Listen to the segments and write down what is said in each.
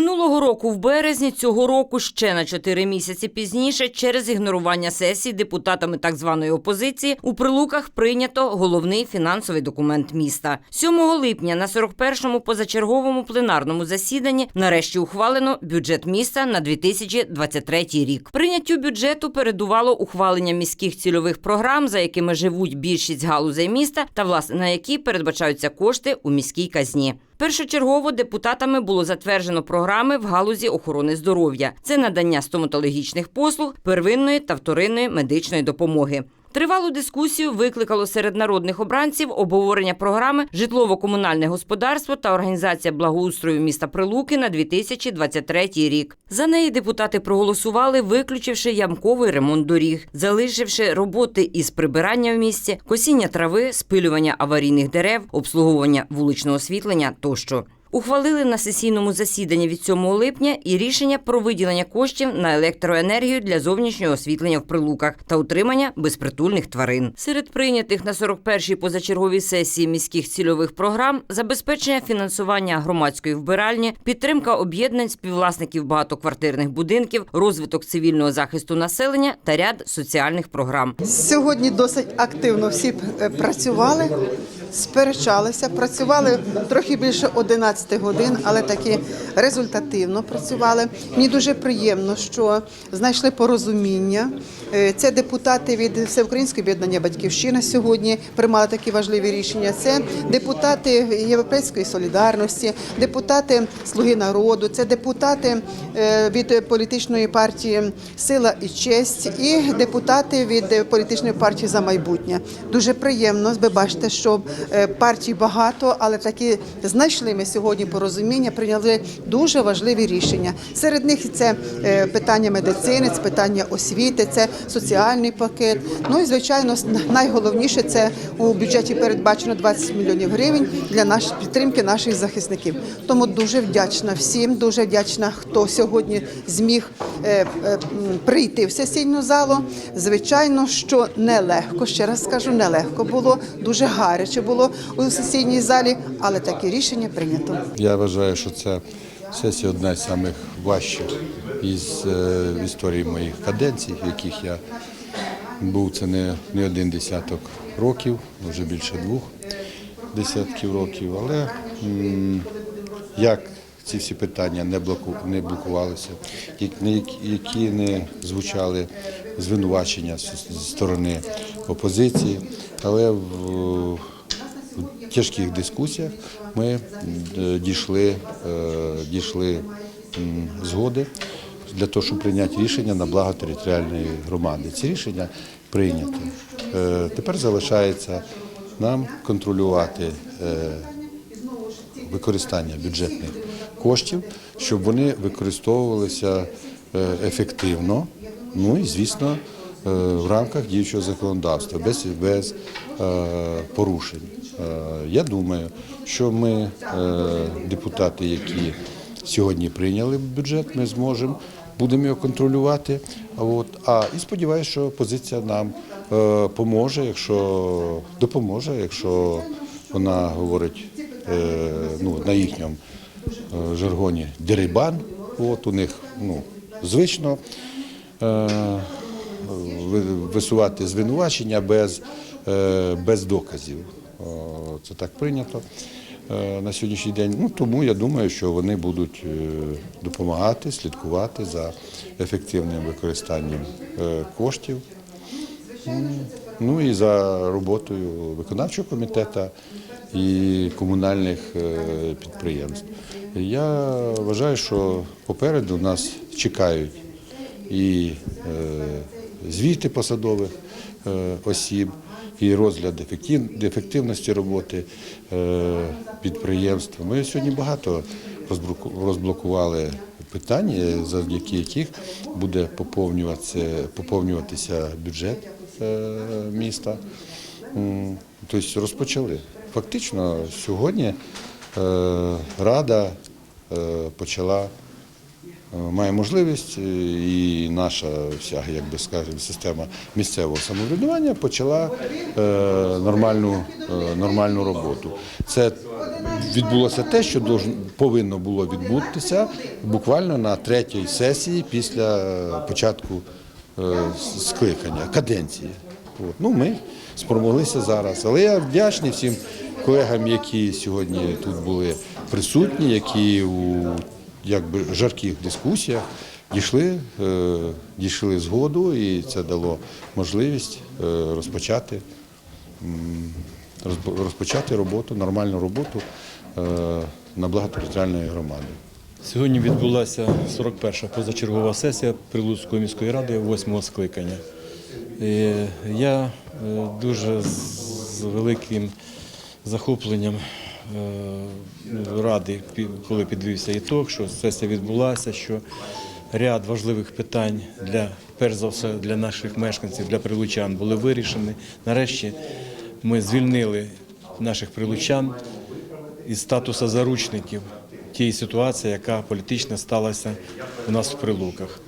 Минулого року в березні, цього року ще на чотири місяці пізніше, через ігнорування сесії депутатами так званої опозиції у прилуках прийнято головний фінансовий документ міста. 7 липня на 41-му позачерговому пленарному засіданні нарешті ухвалено бюджет міста на 2023 рік. Прийняттю бюджету передувало ухвалення міських цільових програм, за якими живуть більшість галузей міста, та власне на які передбачаються кошти у міській казні. Першочергово депутатами було затверджено програми в галузі охорони здоров'я. Це надання стоматологічних послуг, первинної та вторинної медичної допомоги. Тривалу дискусію викликало серед народних обранців обговорення програми Житлово-комунальне господарство та організація благоустрою міста Прилуки на 2023 рік. За неї депутати проголосували, виключивши ямковий ремонт доріг, залишивши роботи із прибирання в місті, косіння трави, спилювання аварійних дерев, обслуговування вуличного освітлення тощо. Ухвалили на сесійному засіданні від 7 липня і рішення про виділення коштів на електроенергію для зовнішнього освітлення в прилуках та утримання безпритульних тварин. Серед прийнятих на 41-й позачерговій сесії міських цільових програм забезпечення фінансування громадської вбиральні, підтримка об'єднань співвласників багатоквартирних будинків, розвиток цивільного захисту населення та ряд соціальних програм. Сьогодні досить активно всі е, працювали, сперечалися, працювали трохи більше 11 годин, але таки результативно працювали. Мені дуже приємно, що знайшли порозуміння. Е, Це депутати від Всеукраїнського об'єднання Батьківщина сьогодні приймали такі важливі рішення. Це депутати Європейської солідарності, депутати Слуги народу, це депутати е, від політичної партії Сила і честь і депутати від політичної партії за майбутнє. Дуже приємно. Ви бачите, що е, партій багато, але такі знайшли ми сьогодні порозуміння, прийняли дуже важливі рішення. Серед них це е, питання медицини, це питання освіти, це соціальний пакет. Ну і звичайно, найголовніше це у бюджеті передбачено 20 мільйонів гривень для наш підтримки наших захисників. Тому дуже вдячна всім, дуже вдячна, хто сьогодні зміг е, е, прийти в сесійну залу. Звичайно, що нелегко, ще раз скажу, нелегко було, дуже гаряче було у сесійній залі, але таке рішення прийнято. Я вважаю, що ця сесія одна з самих важчих із е, в історії моїх каденцій, в яких я був це не, не один десяток років, вже більше двох десятків років. Але як ці всі питання не блоку не блокувалися, які- не звучали звинувачення з з сторони опозиції, але в тяжких дискусіях ми е, дійшли, е, дійшли згоди для того, щоб прийняти рішення на благо територіальної громади. Ці рішення прийняті. Е, Тепер залишається нам контролювати використання бюджетних коштів, щоб вони використовувалися ефективно, ну і звісно. В рамках діючого законодавства без, без порушень. Е, Я думаю, що ми, е, депутати, які сьогодні прийняли бюджет, ми зможемо, будемо його контролювати. От, а і сподіваюся, що опозиція нам е, поможе, якщо допоможе, якщо вона говорить е, ну, на їхньому е, жаргоні дерибан. От у них ну, звично е, ви- висувати звинувачення без, е, без доказів. Це так прийнято е, на сьогоднішній день. Ну, тому я думаю, що вони будуть е, допомагати, слідкувати за ефективним використанням коштів. Ну і за роботою виконавчого комітету і комунальних підприємств. Я вважаю, що попереду нас чекають і звіти посадових е, осіб, і розгляд ефектив- ефективності роботи е, підприємств. Ми сьогодні багато розблокували питань, завдяки яких буде поповнюватися, бюджет е, міста. Тобто розпочали. Фактично сьогодні Рада почала має можливість, е, і наша вся, як би скажемо, система місцевого самоврядування почала е, нормальну, е, нормальну роботу. Це відбулося те, що повинно було відбутися буквально на третій сесії після е, початку е, скликання, каденції. От. Ну, ми спромоглися зараз. Але я вдячний всім колегам, які сьогодні тут були присутні, які у якби, жарких дискусіях дійшли, е, дійшли згоду, і це дало можливість е, розпочати, розпочати роботу, нормальну роботу е, на благо територіальної громади. Сьогодні відбулася 41-ша позачергова сесія Прилуцької міської ради 8-го скликання. Я дуже з великим захопленням радий, пі- коли підвівся ітог, що сесія відбулася, що ряд важливих питань для перш за все для наших мешканців, для прилучан були вирішені. Нарешті ми звільнили наших прилучан із статусу заручників тієї ситуації, яка політично сталася у нас в прилуках.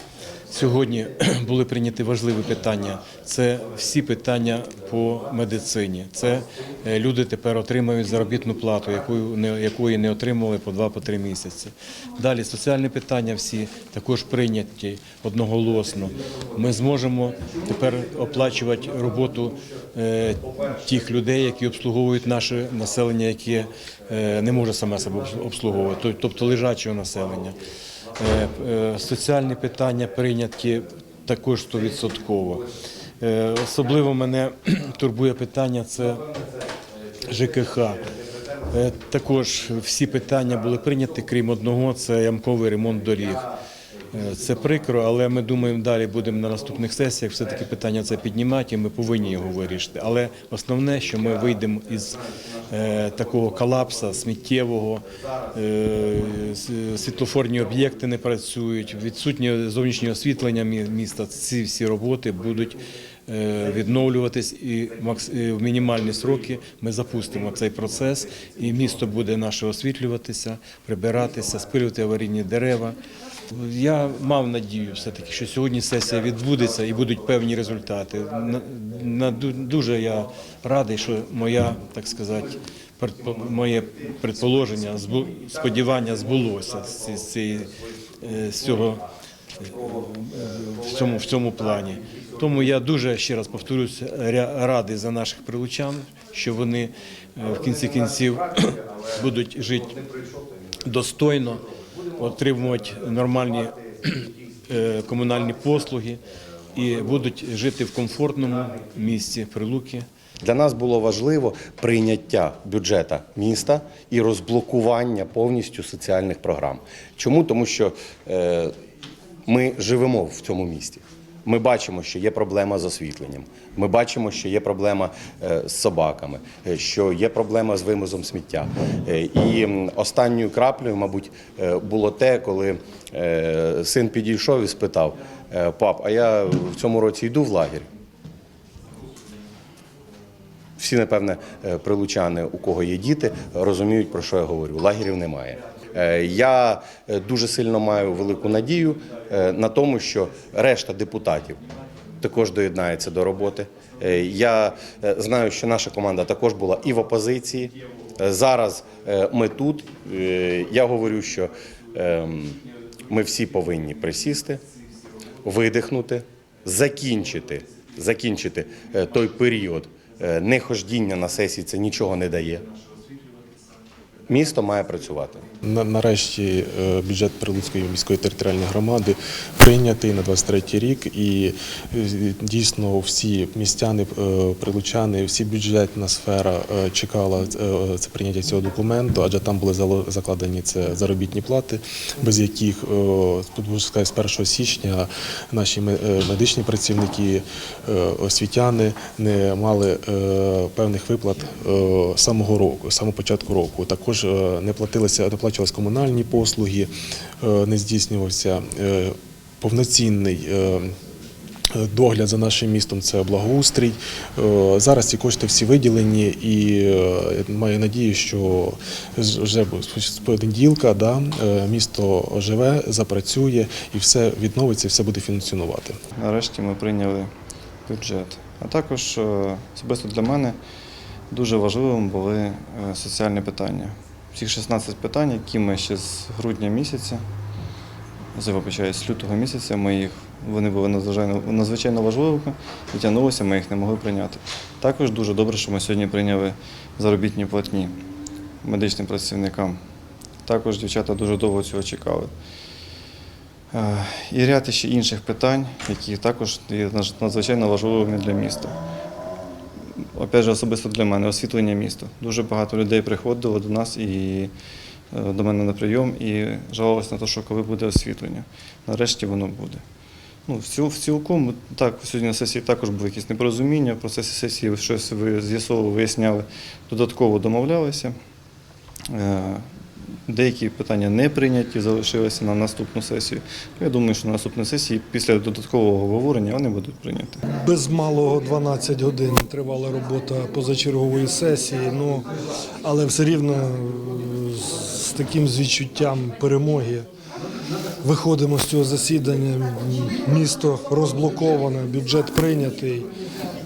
Сьогодні були прийняті важливі питання. Це всі питання по медицині. Це е, люди тепер отримають заробітну плату, якої не отримували по два по три місяці. Далі соціальні питання всі також прийняті одноголосно. Ми зможемо тепер оплачувати роботу е, тих людей, які обслуговують наше населення, яке не може саме себе обслуговувати, тобто лежачого населення. Е, е, Соціальні питання прийняті також 100%. Е, Особливо мене турбує питання це ЖКХ. Також всі питання були прийняті, крім одного, це ямковий ремонт доріг. Е, Це прикро, але ми думаємо, далі будемо на наступних сесіях все-таки питання це піднімати, і ми повинні його вирішити. Але основне, що ми вийдемо із е, такого колапса сміттєвого, е, світлофорні об'єкти не працюють, відсутнє зовнішнє освітлення мі- міста. Ці всі роботи будуть відновлюватись і в мінімальні сроки ми запустимо цей процес, і місто буде наше освітлюватися, прибиратися, спилювати аварійні дерева. Я мав надію, що сьогодні сесія відбудеться і будуть певні результати. Дуже я радий, що моя, так сказати, моє предположення, сподівання збулося з, е, цього в цьому, в цьому плані. Тому я дуже ще раз повторюсь, радий за наших прилучан, що вони е, в кінці кінців будуть жити достойно, отримувати нормальні е, комунальні послуги і будуть жити в комфортному місці Прилуки. Для нас було важливо прийняття бюджета міста і розблокування повністю соціальних програм. Чому? Тому що е, ми живемо в цьому місті. Ми бачимо, що є проблема з освітленням. Ми бачимо, що є проблема е, з собаками, е, що є проблема з вимозом сміття. Е, І останньою краплею, мабуть, було те, коли син підійшов і спитав: пап, а я в цьому році йду в лагерь. Всі, напевне, прилучани, у кого є діти, розуміють, про що я говорю. Лагерів немає. Е, Я е, дуже сильно маю велику надію е, на тому, що решта депутатів також доєднається до роботи. Я знаю, що наша команда також була і в опозиції. Зараз ми тут. Я говорю, що ем, ми всі повинні присісти, видихнути, закінчити, закінчити той період неходжіння на сесії. Це нічого не дає. Місто має працювати. На- Нарешті е, бюджет Прилуцької міської територіальної громади прийнятий на 23 рік, і е, дійсно всі містяни, е, прилучани, всі бюджетна сфера чекала це прийняття цього документу, адже там були закладені це заробітні плати, без яких сказати, з 1 січня наші медичні працівники, освітяни не мали певних виплат самого року, самого початку року. Також е, не платилися, не комунальні послуги, е, не здійснювався е, повноцінний. догляд за нашим містом, це благоустрій. Зараз ці кошти всі виділені, і маю надію, що вже з понеділка да, місто оживе, запрацює і все відновиться, все буде функціонувати. Нарешті ми прийняли бюджет. А також особисто для мене дуже важливим були соціальні питання. Всіх 16 питань, які ми ще з грудня місяця, вибачаю, з лютого місяця, ми їх, вони були надзвичайно, надзвичайно важливими і тягнулися, ми їх не могли прийняти. Також дуже добре, що ми сьогодні прийняли заробітні платні медичним працівникам. Також дівчата дуже довго цього чекали. Е, І ряд ще інших питань, які також є надзвичайно важливими для міста. Опять же, особисто для мене освітлення міста. Дуже багато людей приходило до нас і е, до мене на прийом і жалувалися на те, що коли буде освітлення. Нарешті воно буде. Ну, в, ціл, в цілком, так, сьогодні на сесії також були якісь непорозуміння, в процесі сесії щось ви з'ясовували, виясняли, додатково домовлялися. Деякі питання не прийняті, залишилися на наступну сесію. Я думаю, що на наступній сесії після додаткового обговорення вони будуть прийняті. Без малого 12 годин тривала робота позачергової сесії, ну, але все рівно е, з таким з відчуттям перемоги виходимо з цього засідання. Місто розблоковане, бюджет прийнятий.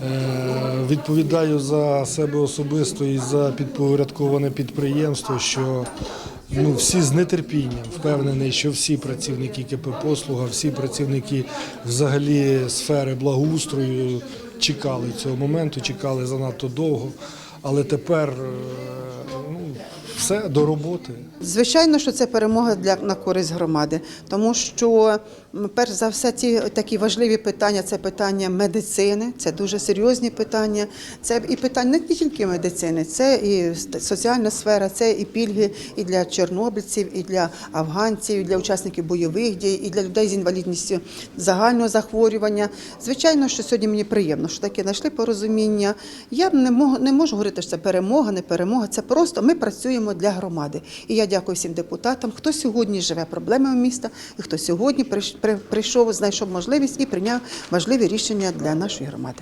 Е, Відповідаю за себе особисто і за підпорядковане підприємство, що ну, всі з нетерпінням впевнений, що всі працівники КП «Послуга», всі працівники взагалі сфери благоустрою чекали цього моменту, чекали занадто довго. Але тепер е, ну, все до роботи. Звичайно, що це перемога для на користь громади, тому що перш за все ці такі важливі питання це питання медицини, це дуже серйозні питання. Це і питання не тільки медицини, це і соціальна сфера, це і пільги і для чорнобильців, і для афганців, і для учасників бойових дій, і для людей з інвалідністю загального захворювання. Звичайно, що сьогодні мені приємно, що таке знайшли порозуміння. Я не можу, не можу говорити, що це перемога, не перемога. Це просто ми працюємо для громади. І я дякую всім депутатам, хто сьогодні живе проблемами міста, і хто сьогодні прийш- прийшов, знайшов можливість і прийняв важливі рішення для нашої громади.